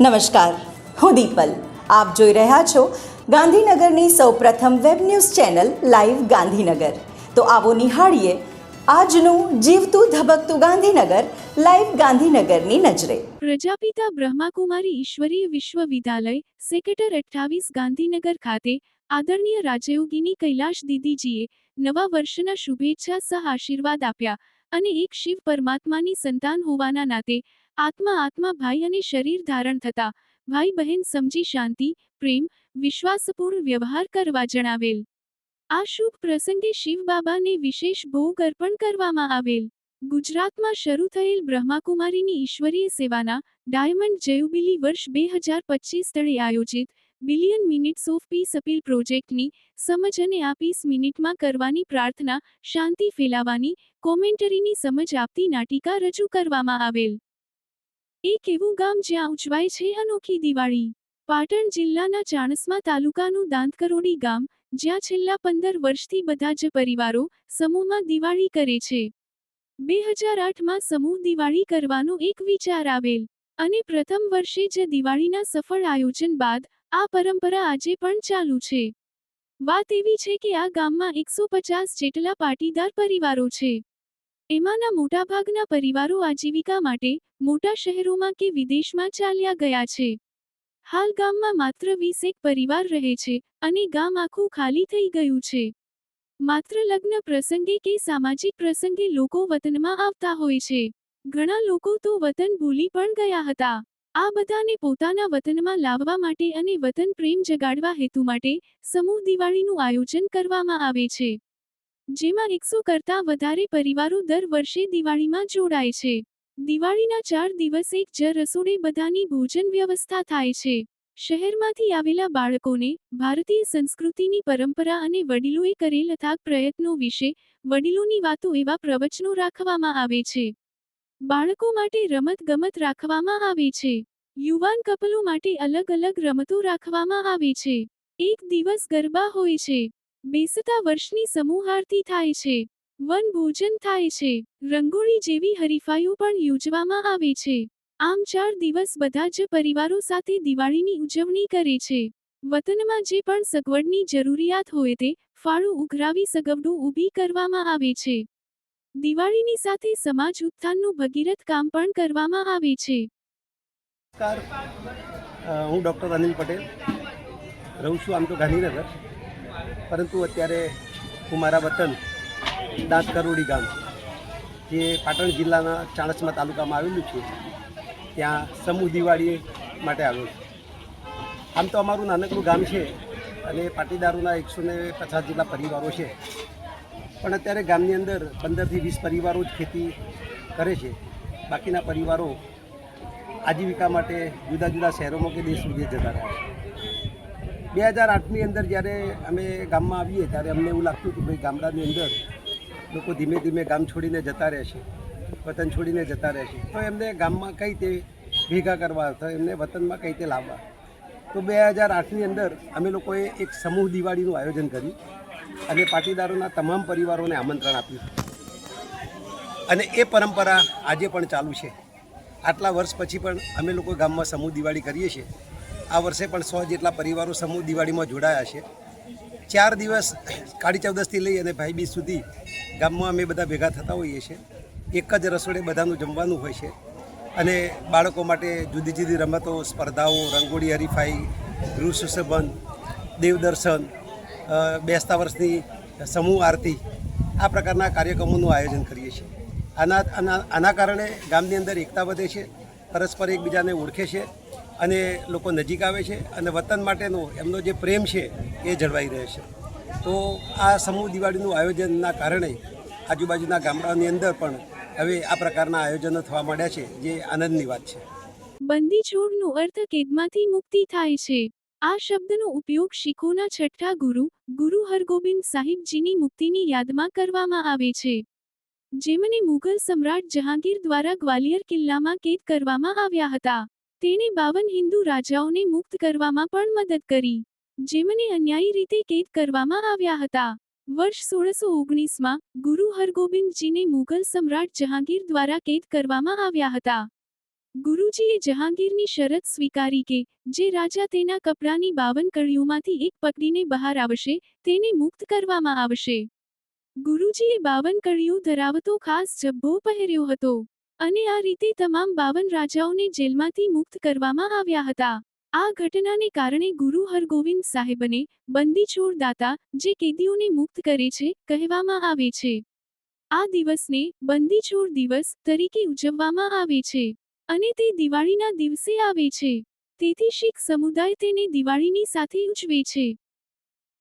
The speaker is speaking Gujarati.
નમસ્કાર. હું દીપલ. આપ જોઈ રહ્યા છો ગાંધીનગરની સૌપ્રથમ web news channel live Gandhinagar. તો આવો નિહાળીએ આજનું જીવતું ધબકતું ગાંધીનગર લાઈવ ગાંધીનગરની નજરે. પ્રજાપિતા બ્રહ્માકુમારી ઈશ્વરીય વિશ્વવિદ્યાલય સેક્ટર અઠ્ઠાવીસ ગાંધીનગર ખાતે આદરણીય રાજયોગીની કૈલાશ દીદીજીએ નવા વર્ષના શુભેચ્છા સહ આશીર્વાદ આપ્યા અને એક શિવ પરમાત્માની સંતાન હોવાના નાતે આત્મા આત્મા ભાઈ અને શરીર ધારણ થતા, ભાઈ બહેન સમજી શાંતિ, પ્રેમ, વિશ્વાસપૂર્ણ વ્યવહાર કરવા જણાવેલ. આ શુભ પ્રસંગે શિવ બાબાને વિશેષ ભોગ અર્પણ કરવામાં આવેલ. ગુજરાતમાં શરૂ થયેલ બ્રહ્માકુમારીની ઈશ્વરીય સેવાના ડાયમંડ જયુબિલી વર્ષ બે હજાર પચીસ સ્થળે આયોજિત billion minutes of peace appeal પ્રોજેક્ટની સમજ અને આ પીસ મિનિટમાં કરવાની પ્રાર્થના, શાંતિ ફેલાવાની કોમેન્ટરીની સમજ આપતી નાટિકા રજૂ કરવામાં આવેલ. એક એવું ગામ જ્યાં ઉજવાય છે અનોખી દિવાળી? પાટણ જિલ્લાના ચાણસ્મા તાલુકાનું દાંતકરોડી ગામ, જ્યાં છેલ્લા પંદર વર્ષથી બધા જ પરિવારો સમૂહમાં દિવાળી કરે છે. બે હજાર આઠમાં સમૂહ દિવાળી કરવાનો એક વિચાર આવેલ અને પ્રથમ વર્ષે જ દિવાળીના સફળ આયોજન બાદ આ પરંપરા આજે પણ ચાલુ છે. વાત એવી છે કે આ ગામમાં એકસો પચાસ જેટલા પાટીદાર પરિવારો છે. એમાંના મોટાભાગના પરિવારો આજીવિકા માટે મોટા શહેરોમાં કે વિદેશમાં ચાલ્યા ગયા છે. હાલ ગામમાં માત્ર વીસ એક પરિવાર રહે છે અને ગામ આખું ખાલી થઈ ગયું છે. માત્ર લગ્ન પ્રસંગે કે સામાજિક પ્રસંગે લોકો વતનમાં આવતા હોય છે. ઘણા લોકો તો વતન ભૂલી પણ ગયા હતા. આ બધાને પોતાના વતનમાં લાવવા માટે અને વતન પ્રેમ જગાડવા હેતુ માટે સમૂહ દિવાળીનું આયોજન કરવામાં આવે છે. જેમાં એકસો કરતાં વધારે પરિવારો દર વર્ષે દિવાળીમાં જોડાય છે. દિવાળીના ચાર દિવસ એક જ રસોડે બધાની ભોજન વ્યવસ્થા થાય છે. શહેરમાંથી આવેલા બાળકોને ભારતીય સંસ્કૃતિની પરંપરા અને વડીલોએ કરેલ અથાગ પ્રયત્નો વિશે વડીલોની વાતો એવા પ્રવચનો રાખવામાં આવે છે. બાળકો માટે રમત ગમત રાખવામાં આવે છે. યુવાન કપલો માટે અલગ અલગ રમતો રાખવામાં આવે છે. એક દિવસ ગરબા હોય છે. બેસતા વર્ષની સમૂહ આરતી થાય છે. વન ભોજન થાય છે. રંગોળી જેવી હરીફાઈઓ પણ યોજવામાં આવે છે. આમ ચાર દિવસ બધા જ પરિવારો સાથે દિવાળીની ઉજવણી કરે છે. વતનમાં જે પણ સગવડની જરૂરિયાત હોય તે ફાળું ઉઘરાવી સગવડો ઊભી કરવામાં આવે છે. દિવાળીની સાથે સમાજ ઉત્થાનનું ભગીરથ કામ પણ કરવામાં આવે છે. હું ડૉક્ટર અનિલ પટેલ. રહું છું આમ તો ગાંધીનગર. પરંતુ અત્યારે હું મારા વતન દાંત કરોડી ગામ, જે પાટણ જિલ્લાના ચાણસમા તાલુકામાં આવેલું છે, ત્યાં સમૂહ દિવાળી માટે આવ્યો છું. આમ તો અમારું નાનકડું ગામ છે અને પાટીદારોના એકસો ને પચાસ જેટલા પરિવારો છે. પણ અત્યારે ગામની અંદર પંદરથી વીસ પરિવારો જ ખેતી કરે છે. બાકીના પરિવારો આજીવિકા માટે જુદા જુદા શહેરોમાં કે દેશ વિદેશ જતા રહ્યા છે. બે હજાર આઠની અંદર જ્યારે અમે ગામમાં આવીએ ત્યારે અમને એવું લાગતું કે ભાઈ ગામડાની અંદર લોકો ધીમે ધીમે ગામ છોડીને જતા રહે છે, વતન છોડીને જતા રહેશે તો એમને ગામમાં કઈ રીતે ભેગા કરવા, તો એમને વતનમાં કઈ રીતે લાવવા? તો બે હજાર આઠની અંદર અમે લોકોએ એક સમૂહ દિવાળીનું આયોજન કર્યું અને પાટીદારોના તમામ પરિવારોને આમંત્રણ આપ્યું. અને એ પરંપરા આજે પણ ચાલુ છે. આટલા વર્ષ પછી પણ અમે લોકો ગામમાં સમૂહ દિવાળી કરીએ છીએ. આ વર્ષે પણ સો જેટલા પરિવારો સમૂહ દિવાળીમાં જોડાયા છે. ચાર દિવસ કાળી ચૌદસથી લઈ અને ભાઈ બીજ સુધી ગામમાં અમે બધા ભેગા થતા હોઈએ છીએ. એક જ રસોડે બધાનું જમવાનું હોય છે. અને બાળકો માટે જુદી જુદી રમતો, સ્પર્ધાઓ, રંગોળી હરીફાઈ ગૃહ સુશોભન દેવદર્શન બેસતા વર્ષની સમૂહ આરતી આ પ્રકારના કાર્યક્રમોનું આયોજન કરીએ છીએ. આના આના કારણે ગામની અંદર એકતા વધે છે, પરસ્પર એકબીજાને ઓળખે છે અને લોકો નજીક આવે છે અને વતન માટેનો એમનો જે પ્રેમ છે એ જળવાઈ રહે છે. તો આ સમૂહ દિવાળીનું આયોજનના કારણે આજુબાજુના ગામડાઓની અંદર પણ હવે આ પ્રકારના આયોજનો થવા માંડ્યા છે, જે આનંદની વાત છે. બંદી છોડનો અર્થ કેદમાંથી મુક્તિ થાય છે. આ શબ્દનો ઉપયોગ શીખોના છઠ્ઠા ગુરુ ગુરુ હરગોબિંદ સાહિબજીની મુક્તિની યાદમાં કરવામાં આવે છે. જેમને મુઘલ સમ્રાટ જહાંગીર દ્વારા ગ્વાલિયર કિલ્લામાં કેદ કરવામાં આવ્યા હતા. તેણે બાવન હિન્દુ રાજાઓને મુક્ત કરવામાં પણ મદદ કરી, જેમને અન્યાયી રીતે કેદ કરવામાં આવ્યા હતા. વર્ષ સોળસો ઓગણીસમાં ગુરુ હરગોબિંદજીને મુઘલ સમ્રાટ જહાંગીર દ્વારા કેદ કરવામાં આવ્યા હતા. ગુરુજીએ જહાંગીરની શરત સ્વીકારી કે જે રાજા તેના કપડાની બાવન કળીઓમાંથી એક પકડીને બહાર આવશે, તેને મુક્ત કરવામાં આવશે. ગુરુજીએ બાવન કળીઓ ધરાવતો ખાસ જબ્બો પહેર્યો હતો. અને આ રીતે તમામ બાવન રાજાઓને જેલમાંથી મુક્ત કરવામાં આવ્યા હતા. આ ઘટનાને કારણે ગુરુ હરગોવિંદ સાહેબને બંદી છોડદાતા જે કેદીઓને મુક્ત કરે છે, કહેવામાં આવે છે. આ દિવસને બંદી છોડ દિવસ તરીકે ઉજવવામાં આવે છે અને તે દિવાળીના દિવસે આવે છે. તેથી શીખ સમુદાય તેને દિવાળીની સાથે ઉજવે છે.